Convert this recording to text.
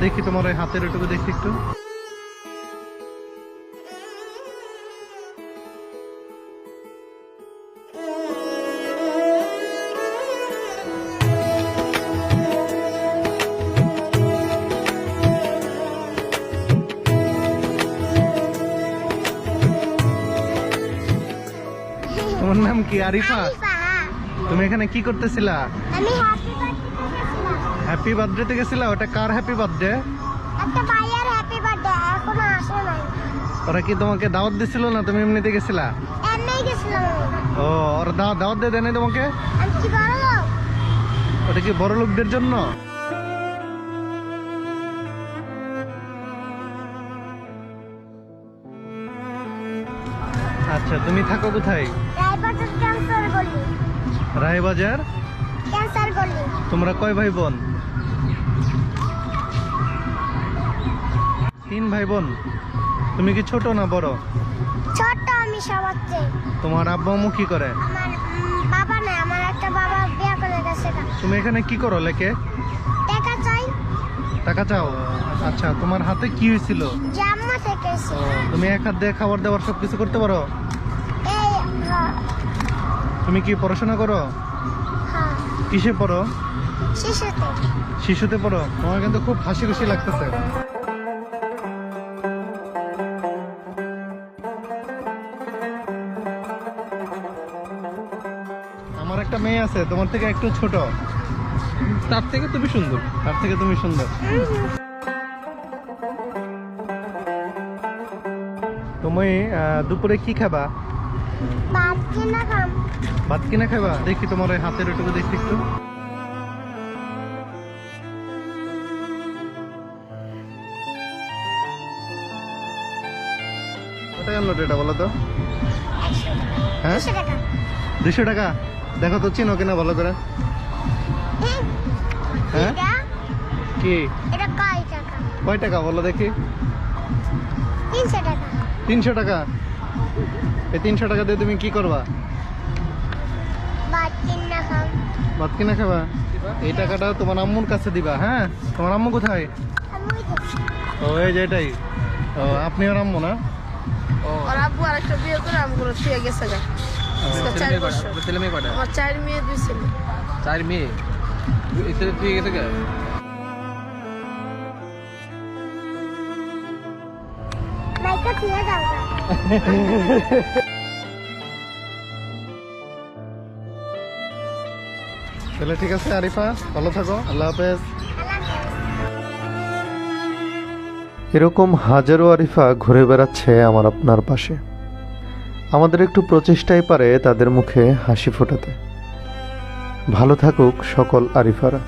দেখি তোমার ওই হাতের ওটুকু দেখি একটু। তোমার নাম কি আরিফা? তুমি এখানে কি করতেছিলা? আমি হ্যাপি বার্থডে বার্থডে গেছিলা? ওটা কার হ্যাপি বার্থডে একটা ভাইয়ার হ্যাপি বার্থডে এখনও আসে নাই। ওরা কি তোমাকে দাওয়াত দিছিল না তুমি এমনিতে গেছিলা? এমনি গেছিলাম ও ওরা দাওয়াত দাওয়াত দিয়ে দেয়নি তোমাকে? আমি কি বড় লোক? ওটা কি বড় লোকদের জন্য? আচ্ছা তুমি থাকো কোথায়? রায়বাজার ক্যান্সার গলি। রায়বাজার? ক্যান্সার গলি। তোমরা কয় ভাই বোন? তিন ভাই বোন তুমি কি ছোট না বড়? ছোট্ট আমি সবার চেয়ে তোমার আব্বা আম্মু কি করে? আমার বাবা নাই আমার একটা বাবা বিয়ে করে গেছে। তুমি এখানে কি করো লেকে? টাকা চাই। টাকা চাও? আচ্ছা তোমার হাতে কি হয়েছিল? যে আম্মা থেকে। তুমি এক হাত দিয়ে খাবার দাবার সব কিছু করতে পারো? এই হ্যাঁ। তুমি কি পড়াশোনা করো? হ্যাঁ। কিসে পড়ো? শিশুতে। শিশুতে পড়ো? তোমার কিন্তু খুব হাসি খুশি লাগতেছে। আমার একটা মেয়ে আছে তোমার থেকে একটু ছোট। তার থেকে তুমি সুন্দর। তার থেকে তুমি সুন্দর। তুমি দুপুরে কি খাবা? বাদ কিনা খাম। ভাত কিনা খাবা? দেখি তোমার ওই হাতের ওটুকু দেখি একটু। কত নোট এটা বলো তো? হ্যাঁ দুশো টাকা। দুশো টাকা? দেখো তো চিনো কিনা ভালো করে। হ্যাঁ? কি? কয় টাকা? বলো দেখি। তিনশো টাকা। এই তিনশো টাকা দিয়ে তুমি কি করবা? ভাত কিনা খাবা? এই টাকাটা তোমার আম্মুর কাছে দিবা হ্যাঁ? তোমার আম্মু কোথায়? ও এই যে এটাই। ও আপনি আর আম্মু না? আর আব্বু আরেকটা বিয়ে করে আমগুলো থুয়ে গেছে ও, চার বছর। ছেলে মেয়ে কটা আমার চার মেয়ে দুই ছেলে। চার মেয়ে? এতে তুই গেছে কে? লাইটটা ফিরে যাও তাহলে ঠিক আছে আরিফা? ভালো থাকো আল্লাহ হাফেজ। এরকম হাজারো আরিফা ঘুরে বেড়াচ্ছে আমার আপনার পাশে। আমাদের একটু প্রচেষ্টাই পারে তাদের মুখে হাসি ফোটাতে। ভালো থাকুক সকল আরিফারা।